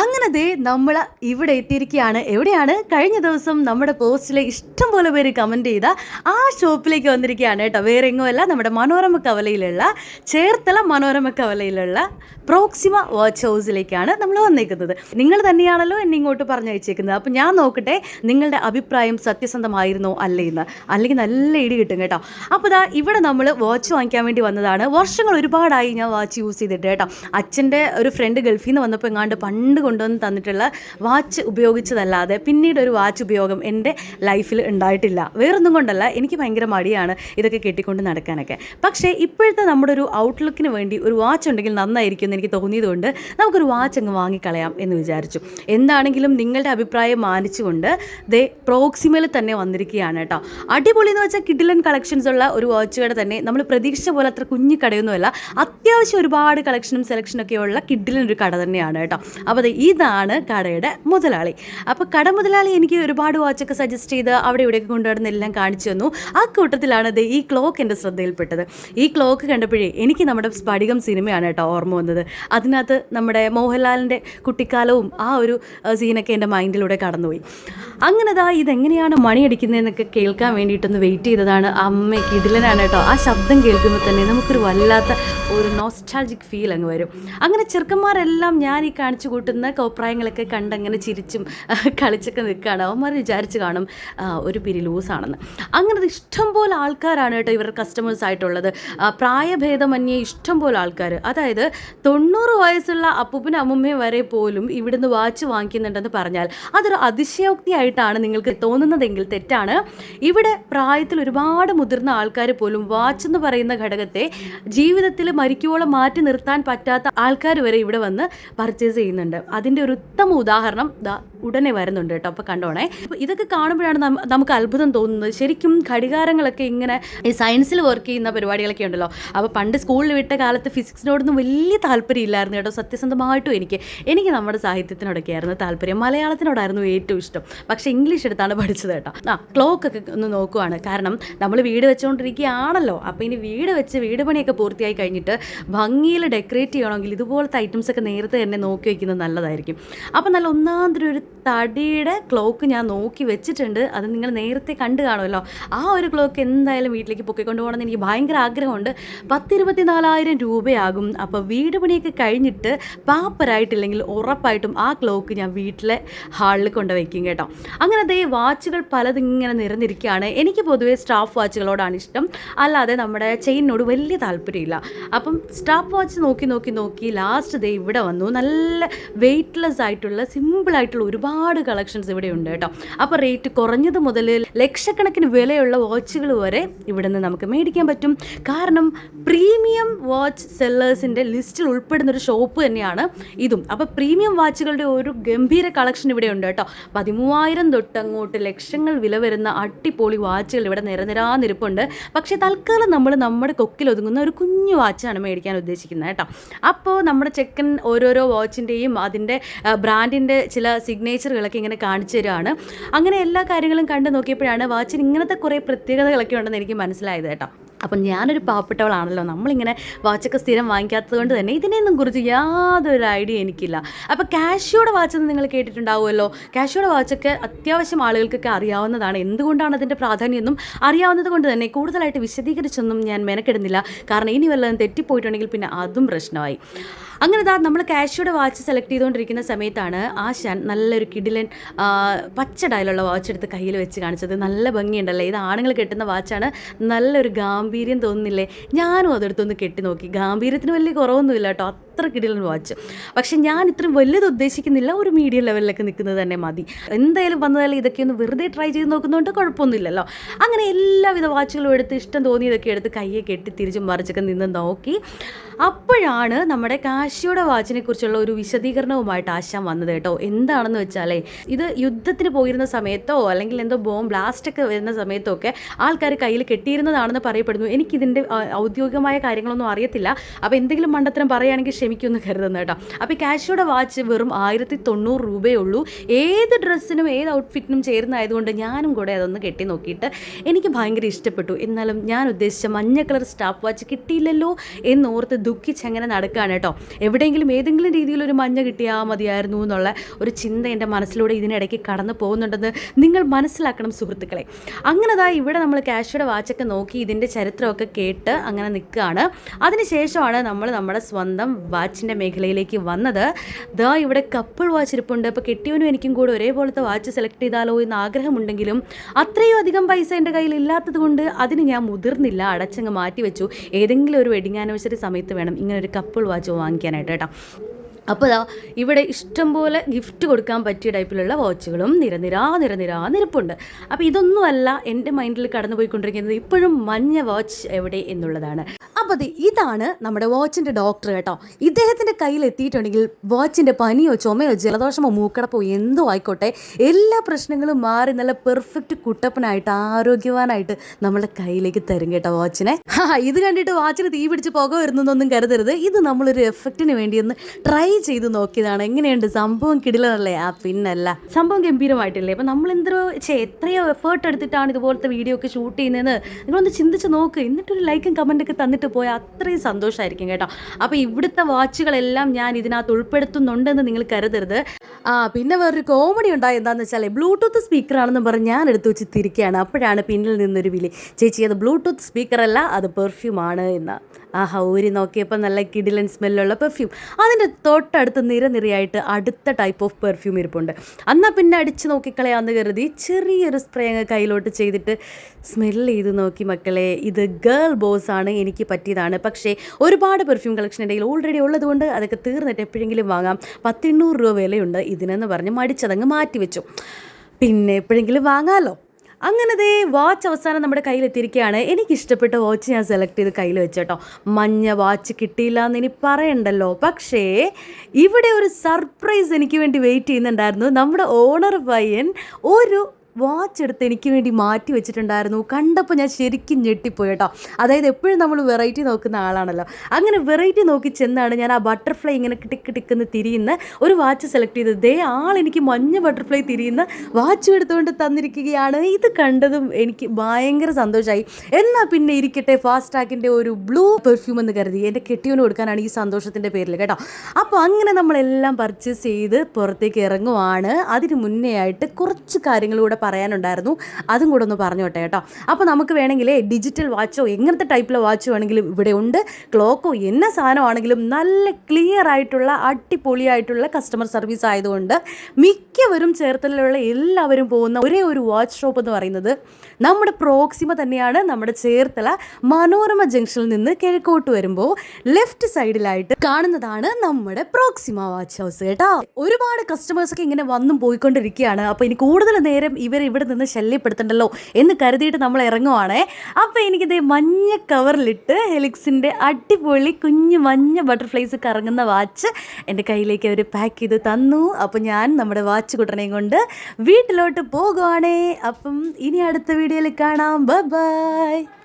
അങ്ങനെ ദേ നമ്മൾ ഇവിടെ എത്തിയിരിക്കുകയാണ്. എവിടെയാണ്? കഴിഞ്ഞ ദിവസം നമ്മുടെ പോസ്റ്റിൽ ഇഷ്ടം പോലെ പേര് കമന്റ് ചെയ്ത ആ ഷോപ്പിലേക്ക് വന്നിരിക്കുകയാണ് കേട്ടോ. വേറെ എങ്ങുമല്ല നമ്മുടെ മനോരമ കവലയിലുള്ള ചേർത്തല മനോരമ കവലയിലുള്ള പ്രോക്സിമ വാച്ച് ഹൗസിലേക്കാണ് നമ്മൾ വന്നേക്കുന്നത്. നിങ്ങൾ തന്നെയാണല്ലോ എന്നെ ഇങ്ങോട്ട് പറഞ്ഞയച്ചേക്കുന്നത്. അപ്പം ഞാൻ നോക്കട്ടെ നിങ്ങളുടെ അഭിപ്രായം സത്യസന്ധമായിരുന്നോ അല്ലേ എന്ന്. അല്ലെങ്കിൽ നല്ല ഇടി കിട്ടും കേട്ടോ. അപ്പോൾ ദാ ഇവിടെ നമ്മൾ വാച്ച് വാങ്ങിക്കാൻ വേണ്ടി വന്നതാണ്. വർഷങ്ങൾ ഒരുപാടായി ഞാൻ വാച്ച് യൂസ് ചെയ്തിട്ട് കേട്ടോ. അച്ഛന്റെ ഒരു ഫ്രണ്ട് ഗൾഫിൽ നിന്ന് വന്നപ്പോൾ എങ്ങാണ്ട് പണ്ട് കൊണ്ടുവന്ന് തന്നിട്ടുള്ള വാച്ച് ഉപയോഗിച്ചതല്ലാതെ പിന്നീട് ഒരു വാച്ച് ഉപയോഗം എന്റെ ലൈഫിൽ ഉണ്ടായിട്ടില്ല. വേറൊന്നും കൊണ്ടല്ല എനിക്ക് ഭയങ്കര മടിയാണ് ഇതൊക്കെ കെട്ടിക്കൊണ്ട് നടക്കാനൊക്കെ. പക്ഷേ ഇപ്പോഴത്തെ നമ്മുടെ ഒരു ഔട്ട്ലുക്കിന് വേണ്ടി ഒരു വാച്ച് ഉണ്ടെങ്കിൽ നന്നായിരിക്കും എന്ന് എനിക്ക് തോന്നിയതുകൊണ്ട് നമുക്കൊരു വാച്ച് അങ്ങ് വാങ്ങിക്കളയാം എന്ന് വിചാരിച്ചു. എന്താണെങ്കിലും നിങ്ങളുടെ അഭിപ്രായം മാനിച്ചുകൊണ്ട് ദേ പ്രോക്സിമയിൽ തന്നെ വന്നിരിക്കുകയാണ് കേട്ടോ. അടിപൊളി എന്ന് വെച്ചാൽ കിഡിലൻ കളക്ഷൻസ് ഉള്ള ഒരു വാച്ച് കട തന്നെ നമ്മൾ പ്രതീക്ഷിച്ച പോലെ അത്ര കുഞ്ഞു കടയൊന്നുമല്ല. അത്യാവശ്യം ഒരുപാട് കളക്ഷനും സെലക്ഷനും ഒക്കെ ഉള്ള കിഡിലൻ ഒരു കട തന്നെയാണ് കേട്ടോ. അപ്പോൾ ഇതാണ് കടയുടെ മുതലാളി. അപ്പോൾ കട മുതലാളി എനിക്ക് ഒരുപാട് വാച്ചൊക്കെ സജസ്റ്റ് ചെയ്ത് അവിടെ ഇവിടെയൊക്കെ കൊണ്ടുവരുന്ന എല്ലാം കാണിച്ചു തന്നു. ആ കൂട്ടത്തിലാണ് ദേ ഈ ക്ലോക്ക് എന്റെ ശ്രദ്ധയിൽപ്പെട്ടത്. ഈ ക്ലോക്ക് കണ്ടപ്പോഴേ എനിക്ക് നമ്മുടെ സ്പടികം സിനിമയാണ് കേട്ടോ ഓർമ്മ വന്നത്. അതിനകത്ത് നമ്മുടെ മോഹൻലാലിന്റെ കുട്ടിക്കാലവും ആ ഒരു സീനൊക്കെ എന്റെ മൈൻഡിലൂടെ കടന്നുപോയി. അങ്ങനെ ദാ ഇതെങ്ങനെയാണ് മണിയടിക്കുന്നതെന്നൊക്കെ കേൾക്കാൻ വേണ്ടിയിട്ടൊന്ന് വെയിറ്റ് ചെയ്തതാണ് അമ്മ കിടിലനാണ് കേട്ടോ. ആ ശബ്ദം കേൾക്കുമ്പോൾ തന്നെ നമുക്കൊരു വല്ലാത്ത ഒരു നോസ്റ്റാൾജിക് ഫീൽ അങ്ങ് വരും. അങ്ങനെ ചെറുക്കന്മാരെല്ലാം ഞാൻ ഈ കാണിച്ചു കൂട്ടുന്ന കോപ്രായങ്ങളൊക്കെ കണ്ടങ്ങനെ ചിരിച്ചും കളിച്ചൊക്കെ നിൽക്കുകയാണ്. അവന്മാർ വിചാരിച്ച് കാണും ഒരു പിരി ലൂസാണെന്ന്. അങ്ങനെ ഇഷ്ടംപോലെ ഇഷ്ടം പോലെ ആൾക്കാരാണ് കേട്ടോ ഇവരുടെ കസ്റ്റമേഴ്സ് ആയിട്ടുള്ളത്. പ്രായഭേദമന്യേ ഇഷ്ടം പോലെ ആൾക്കാർ അതായത് തൊണ്ണൂറ് വയസ്സുള്ള അപ്പൂപ്പനും അമ്മൂമ്മയും വരെ പോലും ഇവിടുന്ന് വാച്ച് വാങ്ങിക്കുന്നുണ്ടെന്ന് പറഞ്ഞാൽ അതൊരു അതിശയോക്തിയായിട്ടാണ് നിങ്ങൾക്ക് തോന്നുന്നതെങ്കിൽ തെറ്റാണ്. ഇവിടെ പ്രായത്തിൽ ഒരുപാട് മുതിർന്ന ആൾക്കാർ പോലും വാച്ച് എന്ന് പറയുന്ന ഘടകത്തെ ജീവിതത്തിൽ മരിക്കുവോളം മാറ്റി നിർത്താൻ പറ്റാത്ത ആൾക്കാർ വരെ ഇവിടെ വന്ന് പർച്ചേസ് ചെയ്യുന്നുണ്ട്. അതിന്റെ ഒരു ഉത്തമ ഉദാഹരണം ദാ ഉടനെ വരുന്നുണ്ട് കേട്ടോ. അപ്പോൾ കണ്ടോണേ. അപ്പോൾ ഇതൊക്കെ കാണുമ്പോഴാണ് നമുക്ക് അത്ഭുതം തോന്നുന്നത്. ശരിക്കും ഘടികാരങ്ങളൊക്കെ ഇങ്ങനെ സയൻസിൽ വർക്ക് ചെയ്യുന്ന പരിപാടികളൊക്കെ ഉണ്ടല്ലോ. അപ്പോൾ പണ്ട് സ്കൂളിൽ വിട്ട കാലത്ത് ഫിസിക്സിനോടൊന്നും വലിയ താല്പര്യം ഇല്ലായിരുന്നു കേട്ടോ. സത്യസന്ധമായിട്ടും എനിക്ക്. എനിക്ക് നമ്മുടെ സാഹിത്യത്തിനോടൊക്കെ ആയിരുന്നു താല്പര്യം. മലയാളത്തിനോടായിരുന്നു ഏറ്റവും ഇഷ്ടം. പക്ഷേ ഇംഗ്ലീഷ് എടുത്താണ് പഠിച്ചത് കേട്ടോ. ആ ക്ലോക്ക് ഒക്കെ ഒന്ന് നോക്കുവാണ്. കാരണം നമ്മൾ വീട് വെച്ചുകൊണ്ടിരിക്കുകയാണല്ലോ അപ്പോൾ ഇനി വീട് വെച്ച് വീട് പണിയൊക്കെ പൂർത്തിയായി കഴിഞ്ഞിട്ട് ഭംഗിയിൽ ഡെക്കറേറ്റ് ചെയ്യണമെങ്കിൽ ഇതുപോലത്തെ ഐറ്റംസ് ഒക്കെ നേരത്തെ തന്നെ നോക്കി വയ്ക്കുന്നത് നല്ലതായിരിക്കും. അപ്പോൾ നല്ല ഒന്നാന്തരം ഒരു തടിയുടെ ക്ലോക്ക് ഞാൻ നോക്കി വെച്ചിട്ടുണ്ട്. അത് നിങ്ങൾ നേരത്തെ കണ്ടു കാണുമല്ലോ. ആ ഒരു ക്ലോക്ക് എന്തായാലും വീട്ടിലേക്ക് പൊക്കിക്കൊണ്ട് പോകണമെന്ന് എനിക്ക് ഭയങ്കര ആഗ്രഹമുണ്ട്. പത്തിരുപത്തി നാലായിരം രൂപയാകും. അപ്പോൾ വീട് പണിയൊക്കെ കഴിഞ്ഞിട്ട് പാപ്പരായിട്ടില്ലെങ്കിൽ ഉറപ്പായിട്ടും ആ ക്ലോക്ക് ഞാൻ വീട്ടിലെ ഹാളിൽ കൊണ്ട് വയ്ക്കും കേട്ടോ. അങ്ങനെ ദേ വാച്ചുകൾ പലതിങ്ങനെ നിരന്നിരിക്കുകയാണ്. എനിക്ക് പൊതുവേ സ്റ്റാഫ് വാച്ചുകളോടാണ് ഇഷ്ടം. അല്ലാതെ നമ്മുടെ ചെയിനോട് വലിയ താല്പര്യമില്ല. അപ്പം സ്റ്റാഫ് വാച്ച് നോക്കി നോക്കി നോക്കി ലാസ്റ്റ് ദേ ഇവിടെ വന്നു. നല്ല വെയ്റ്റ്ലെസ് ആയിട്ടുള്ള സിമ്പിൾ ആയിട്ടുള്ള ഒരുപാട് കളക്ഷൻസ് ഇവിടെ ഉണ്ട് കേട്ടോ. അപ്പോൾ റേറ്റ് കുറഞ്ഞത് മുതൽ ലക്ഷക്കണക്കിന് വിലയുള്ള വാച്ചുകൾ വരെ ഇവിടെ നിന്ന് നമുക്ക് മേടിക്കാൻ പറ്റും. കാരണം പ്രീമിയം വാച്ച് സെല്ലേഴ്സിന്റെ ലിസ്റ്റിൽ ഉൾപ്പെടുന്ന ഒരു ഷോപ്പ് തന്നെയാണ് ഇതും. അപ്പോൾ പ്രീമിയം വാച്ചുകളുടെ ഒരു ഗംഭീര കളക്ഷൻ ഇവിടെ ഉണ്ട് കേട്ടോ. പതിമൂവായിരം തൊട്ട് അങ്ങോട്ട് ലക്ഷങ്ങൾ വില വരുന്ന അടിപൊളി വാച്ചുകൾ ഇവിടെ നിരനിരാന്നിരിപ്പുണ്ട് പക്ഷേ തൽക്കാലം നമ്മൾ നമ്മുടെ കൊക്കിൽ ഒതുങ്ങുന്ന ഒരു കുഞ്ഞു വാച്ചാണ് മേടിക്കാൻ ഉദ്ദേശിക്കുന്നത് കേട്ടോ. അപ്പോൾ നമ്മുടെ ചെക്കൻ ഓരോരോ വാച്ചിന്റെയും അതിന്റെ ബ്രാൻഡിന്റെ ചില സിഗ്നേച്ചറുകളൊക്കെ ഇങ്ങനെ കാണിച്ചു തരുവാണ്. അങ്ങനെ എല്ലാ കാര്യങ്ങളും കണ്ടു നോക്കിയപ്പോഴാണ് വാച്ചിന് ഇങ്ങനത്തെ കുറേ പ്രത്യേകതകളൊക്കെ ഉണ്ടെന്ന് എനിക്ക് മനസ്സിലായത് കേട്ടോ. അപ്പം ഞാനൊരു പാവപ്പെട്ടവളാണല്ലോ. നമ്മളിങ്ങനെ വാച്ചൊക്കെ സ്ഥിരം വാങ്ങിക്കാത്തത് കൊണ്ട് തന്നെ ഇതിനെയൊന്നും കുറിച്ച് യാതൊരു ഐഡിയ എനിക്കില്ല. അപ്പോൾ കാഷ്യോടെ വാച്ചെന്ന് നിങ്ങൾ കേട്ടിട്ടുണ്ടാവുമല്ലോ. കാഷ്യോടെ വാച്ചൊക്കെ അത്യാവശ്യം ആളുകൾക്കൊക്കെ അറിയാവുന്നതാണ്. എന്തുകൊണ്ടാണ് അതിന്റെ പ്രാധാന്യമെന്നും അറിയാവുന്നത് കൊണ്ട് തന്നെ കൂടുതലായിട്ട് വിശദീകരിച്ചൊന്നും ഞാൻ മെനക്കെടുന്നില്ല. കാരണം ഇനി വല്ലതും തെറ്റിപ്പോയിട്ടുണ്ടെങ്കിൽ പിന്നെ അതും പ്രശ്നമായി. അങ്ങനെ ദാ നമ്മൾ കാഷ്യോടെ വാച്ച് സെലക്ട് ചെയ്തുകൊണ്ടിരിക്കുന്ന സമയത്താണ് ആശാൻ നല്ലൊരു കിടിലൻ പച്ച ഡയലുള്ള വാച്ച് എടുത്ത് കയ്യിൽ വെച്ച് കാണിച്ചത്. നല്ല ഭംഗിയുണ്ടല്ലേ? ഇത് ആണുങ്ങൾ കെട്ടുന്ന വാച്ചാണ്. നല്ലൊരു ഗാംഭീര്യം തോന്നുന്നില്ലേ? ഞാനും അതെടുത്തൊന്ന് കെട്ടി നോക്കി. ഗാംഭീര്യത്തിന് വലിയ കുറവൊന്നുമില്ല കേട്ടോ. അത്ര കിടിലൻ വാച്ച്. പക്ഷെ ഞാൻ ഇത്രയും വലുത് ഉദ്ദേശിക്കുന്നില്ല ഒരു മീഡിയം ലെവലിലൊക്കെ നിൽക്കുന്നത് തന്നെ മതി. എന്തായാലും വന്നതായാലും ഇതൊക്കെ ഒന്ന് വെറുതെ ട്രൈ ചെയ്ത് നോക്കുന്നതുകൊണ്ട് കുഴപ്പമൊന്നുമില്ലല്ലോ അങ്ങനെ എല്ലാവിധ വാച്ചുകളും എടുത്ത് ഇഷ്ടം തോന്നിയതൊക്കെ എടുത്ത് കയ്യെ കെട്ടി തിരിച്ചും മറിച്ചൊക്കെ നിന്ന് നോക്കി. അപ്പോഴാണ് നമ്മുടെ കാശിയുടെ വാച്ചിനെ കുറിച്ചുള്ള ഒരു വിശദീകരണവുമായിട്ട് ആശാൻ വന്നത് കേട്ടോ. എന്താണെന്ന് വെച്ചാലേ ഇത് യുദ്ധത്തിന് പോയിരുന്ന സമയത്തോ അല്ലെങ്കിൽ എന്തോ ബോംബ് ബ്ലാസ്റ്റ് ഒക്കെ വരുന്ന സമയത്തോ ഒക്കെ ആൾക്കാർ കയ്യിൽ കെട്ടിയിരുന്നതാണെന്ന് പറയപ്പെടുന്നു. എനിക്കിതിന്റെ ഔദ്യോഗികമായ കാര്യങ്ങളൊന്നും അറിയത്തില്ല. അപ്പോൾ എന്തെങ്കിലും മണ്ടത്തരം പറയുകയാണെങ്കിൽ ക്ഷമിക്കുമെന്ന് കരുതുന്നത് കേട്ടോ. അപ്പോൾ ഈ കാഷ്യോടെ വാച്ച് വെറും ആയിരത്തി തൊണ്ണൂറ് രൂപയേ ഉള്ളൂ ഏത് ഡ്രസ്സിനും ഏത് ഔട്ട്ഫിറ്റിനും ചേരുന്നതായതുകൊണ്ട് ഞാനും കൂടെ അതൊന്ന് കെട്ടി നോക്കിയിട്ട് എനിക്ക് ഭയങ്കര ഇഷ്ടപ്പെട്ടു. എന്നാലും ഞാൻ ഉദ്ദേശിച്ച മഞ്ഞ കളർ സ്റ്റാപ്പ് വാച്ച് കിട്ടിയില്ലല്ലോ എന്നോർത്ത് ദുഃഖിച്ച് അങ്ങനെ നടക്കുകയാണ് കേട്ടോ. എവിടെയെങ്കിലും ഏതെങ്കിലും രീതിയിൽ ഒരു മഞ്ഞ കിട്ടിയാൽ മതിയായിരുന്നു എന്നുള്ള ഒരു ചിന്ത എന്റെ മനസ്സിലൂടെ ഇതിനിടയ്ക്ക് കടന്നു പോകുന്നുണ്ടെന്ന് നിങ്ങൾ മനസ്സിലാക്കണം സുഹൃത്തുക്കളെ. അങ്ങനെ ഇവിടെ നമ്മൾ കാഷ്യുടെ വാച്ചൊക്കെ നോക്കി ഇതിന്റെ ചരിത്രമൊക്കെ കേട്ട് അങ്ങനെ നിൽക്കുകയാണ്. അതിനുശേഷമാണ് നമ്മൾ നമ്മുടെ സ്വന്തം വാച്ചിന്റെ മേഖലയിലേക്ക് വന്നത്. ദാ ഇവിടെ കപ്പിൾ വാച്ച് ഇരിപ്പുണ്ട്. അപ്പോൾ കെട്ടിയവനും എനിക്കും കൂടെ ഒരേപോലത്തെ വാച്ച് സെലക്ട് ചെയ്താലോ എന്ന് ആഗ്രഹമുണ്ടെങ്കിലും അത്രയും അധികം പൈസ എന്റെ കയ്യിൽ ഇല്ലാത്തത് കൊണ്ട് അതിന് ഞാൻ മുതിർന്നില്ല. അടച്ചങ്ങ് മാറ്റി വെച്ചു ഏതെങ്കിലും ഒരു വെഡിങ് ആനിവേഴ്സറി സമയത്ത് വേണം ഇങ്ങനെ ഒരു കപ്പിൾ വാച്ച് വാങ്ങിക്കാനായിട്ട് കേട്ടോ. അപ്പോൾ ഇവിടെ ഇവിടെ ഇഷ്ടംപോലെ ഗിഫ്റ്റ് കൊടുക്കാൻ പറ്റിയ ടൈപ്പിലുള്ള വാച്ചുകളും നിരനിരാ നിരനിരാ നിരപ്പുണ്ട്. അപ്പോൾ ഇതൊന്നുമല്ല എന്റെ മൈൻഡിൽ കടന്നു പോയിക്കൊണ്ടിരിക്കുന്നത് ഇപ്പോഴും മഞ്ഞ വാച്ച് എവിടെ എന്നുള്ളതാണ്. അപ്പോൾ അതെ ഇതാണ് നമ്മുടെ വാച്ചിന്റെ ഡോക്ടർ കേട്ടോ. ഇദ്ദേഹത്തിന്റെ കയ്യിൽ എത്തിയിട്ടുണ്ടെങ്കിൽ വാച്ചിന്റെ പനിയോ ചുമയോ ജലദോഷമോ മൂക്കടപ്പോ എന്തോ ആയിക്കോട്ടെ എല്ലാ പ്രശ്നങ്ങളും മാറി നല്ല പെർഫെക്റ്റ് കുട്ടപ്പനായിട്ട് ആരോഗ്യവാനായിട്ട് നമ്മുടെ കയ്യിലേക്ക് തരും കേട്ടോ വാച്ചിനെ ഇത് കണ്ടിട്ട് വാച്ചിന് തീ പിടിച്ച് പുക വരുന്നൊന്നും കരുതരുത്. ഇത് നമ്മളൊരു എഫക്റ്റിന് വേണ്ടി ഒന്ന് ട്രൈ ചെയ്ത് നോക്കിയതാണ്. എങ്ങനെയുണ്ട്? സംഭവം കിടിലല്ലേ ആ പിന്നല്ല. സംഭവം ഗംഭീരമായിട്ടില്ലേ? അപ്പം നമ്മൾ എന്തോ ചേ എത്രയോ എഫേർട്ട് എടുത്തിട്ടാണ് ഇതുപോലത്തെ വീഡിയോ ഒക്കെ ഷൂട്ട് ചെയ്യുന്നതെന്ന് നിങ്ങളൊന്ന് ചിന്തിച്ച് നോക്ക്. എന്നിട്ടൊരു ലൈക്കും കമന്റൊക്കെ തന്നിട്ട് പോയാൽ അത്രയും സന്തോഷമായിരിക്കും കേട്ടോ. അപ്പോൾ ഇവിടുത്തെ വാച്ചുകളെല്ലാം ഞാൻ ഇതിനകത്ത് ഉൾപ്പെടുത്തുന്നുണ്ടെന്ന് നിങ്ങൾ കരുതരുത്. ആ പിന്നെ വേറൊരു കോമഡി ഉണ്ടായി എന്താണെന്ന് വെച്ചാൽ ബ്ലൂടൂത്ത് സ്പീക്കറാണെന്ന് പറഞ്ഞ് ഞാൻ എടുത്തു വെച്ച് തിരിക്കുകയാണ് അപ്പോഴാണ് പിന്നിൽ നിന്നൊരു വിളി. ചേച്ചി അത് ബ്ലൂടൂത്ത് സ്പീക്കറല്ല അത് പെർഫ്യൂമാണ് എന്ന്. ആഹാ ഊരി നോക്കിയപ്പോൾ നല്ല കിടിലൻ സ്മെല്ലുള്ള പെർഫ്യൂം അതിന്റെ തൊട്ടടുത്ത് നിരനിരയായിട്ട് അടുത്ത ടൈപ്പ് ഓഫ് പെർഫ്യൂം ഇരിപ്പുണ്ട്. എന്നാൽ പിന്നെ അടിച്ച് നോക്കിക്കളയാന്ന് കരുതി ചെറിയൊരു സ്പ്രേ അങ്ങ് കയ്യിലോട്ട് ചെയ്തിട്ട് സ്മെല്ല് ചെയ്ത് നോക്കി മക്കളെ ഇത് ഗേൾ ബോസ് ആണ് എനിക്ക് പറ്റിയതാണ്. പക്ഷേ ഒരുപാട് പെർഫ്യൂം കളക്ഷൻ ഇടയിൽ ഓൾറെഡി ഉള്ളതുകൊണ്ട് അതൊക്കെ തീർന്നിട്ട് എപ്പോഴെങ്കിലും വാങ്ങാം. പത്തെണ്ണൂറ് രൂപ വിലയുണ്ട് ഇതിനെന്ന് പറഞ്ഞ് മടിച്ചതങ്ങ് മാറ്റി വെച്ചു പിന്നെ എപ്പോഴെങ്കിലും വാങ്ങാമല്ലോ അങ്ങനെ ദേ വാച്ച് അവസാനം നമ്മുടെ കയ്യിലെത്തിയിരിക്കുകയാണ്. എനിക്ക് ഇഷ്ടപ്പെട്ട വാച്ച് ഞാൻ സെലക്ട് ചെയ്ത് കയ്യിൽ വെച്ചേട്ടോ. മഞ്ഞ വാച്ച് കിട്ടിയില്ല എന്ന് ഇനി പറയണ്ടല്ലോ. പക്ഷേ ഇവിടെ ഒരു സർപ്രൈസ് എനിക്ക് വേണ്ടി വെയിറ്റ് ചെയ്യുന്നുണ്ടായിരുന്നു. നമ്മുടെ ഓണർ പയ്യൻ ഒരു വാച്ച് എടുത്ത് എനിക്ക് വേണ്ടി മാറ്റി വെച്ചിട്ടുണ്ടായിരുന്നു. കണ്ടപ്പോൾ ഞാൻ ശരിക്കും ഞെട്ടിപ്പോയി കേട്ടോ. അതായത് എപ്പോഴും നമ്മൾ വെറൈറ്റി നോക്കുന്ന ആളാണല്ലോ. അങ്ങനെ വെറൈറ്റി നോക്കി ചെന്നാണ് ഞാൻ ആ ബട്ടർഫ്ലൈ ഇങ്ങനെ ടിക്ക് ടിക്കെന്ന് തിരിയുന്ന ഒരു വാച്ച് സെലക്ട് ചെയ്തത്. ദേ ആൾ എനിക്ക് മഞ്ഞ ബട്ടർഫ്ലൈ തിരിയുന്ന വാച്ച് എടുത്തുകൊണ്ട് തന്നിരിക്കുകയാണ്. ഇത് കണ്ടതും എനിക്ക് ഭയങ്കര സന്തോഷമായി എന്നാൽ പിന്നെ ഇരിക്കട്ടെ ഫാസ്റ്റ് ട്രാക്കിന്റെ ഒരു ബ്ലൂ പെർഫ്യൂം എന്ന് കരുതി. എന്റെ കെട്ടിയോന് കൊടുക്കാനാണ് ഈ സന്തോഷത്തിന്റെ പേരിൽ കേട്ടോ. അപ്പോൾ അങ്ങനെ നമ്മളെല്ലാം പർച്ചേസ് ചെയ്ത് പുറത്തേക്ക് ഇറങ്ങുവാണ്. അതിന് മുന്നേ ആയിട്ട് കുറച്ച് കാര്യങ്ങൾ കൂടെ പറയാനുണ്ടായിരുന്നു. അതും കൂടെ ഒന്ന് പറഞ്ഞോട്ടെ കേട്ടോ. അപ്പോൾ നമുക്ക് വേണമെങ്കിൽ ഡിജിറ്റൽ വാച്ചോ എങ്ങനത്തെ ടൈപ്പിലെ വാച്ച് വേണമെങ്കിലും ഇവിടെ ഉണ്ട്. ക്ലോക്കോ എന്ന സാധനമാണെങ്കിലും നല്ല ക്ലിയർ ആയിട്ടുള്ള അടിപൊളിയായിട്ടുള്ള കസ്റ്റമർ സർവീസ് ആയതുകൊണ്ട് മിക്കവരും ചേർത്തലിലുള്ള എല്ലാവരും പോകുന്ന ഒരേ ഒരു വാച്ച് ഷോപ്പ് എന്ന് പറയുന്നത് നമ്മുടെ പ്രോക്സിമ തന്നെയാണ്. നമ്മുടെ ചേർത്തല മനോരമ ജംഗ്ഷനിൽ നിന്ന് കിഴക്കോട്ട് വരുമ്പോൾ ലെഫ്റ്റ് സൈഡിലായിട്ട് കാണുന്നതാണ് നമ്മുടെ പ്രോക്സിമ വാച്ച് ഹൗസ് കേട്ടോ. ഒരുപാട് കസ്റ്റമേഴ്സൊക്കെ ഇങ്ങനെ വന്നും പോയിക്കൊണ്ടിരിക്കുകയാണ്. അപ്പോൾ ഇനി കൂടുതൽ നേരം ഇവരെ ഇവിടെ നിന്ന് ശല്യപ്പെടുത്തണ്ടല്ലോ എന്ന് കരുതിയിട്ട് നമ്മൾ ഇറങ്ങുവാണേ. അപ്പോൾ എനിക്കിത് മഞ്ഞ കവറിലിട്ട് ഹെലിക്സിന്റെ അടിപൊളി കുഞ്ഞു മഞ്ഞ ബട്ടർഫ്ലൈസ് കറങ്ങുന്ന വാച്ച് എന്റെ കയ്യിലേക്ക് അവർ പാക്ക് ചെയ്ത് തന്നു. അപ്പോൾ ഞാൻ നമ്മുടെ വാച്ച് കുട്ടനെയും കൊണ്ട് വീട്ടിലോട്ട് പോകുവാണേ. അപ്പം ഇനി അടുത്ത വീഡിയോയിൽ കാണാം. ബൈ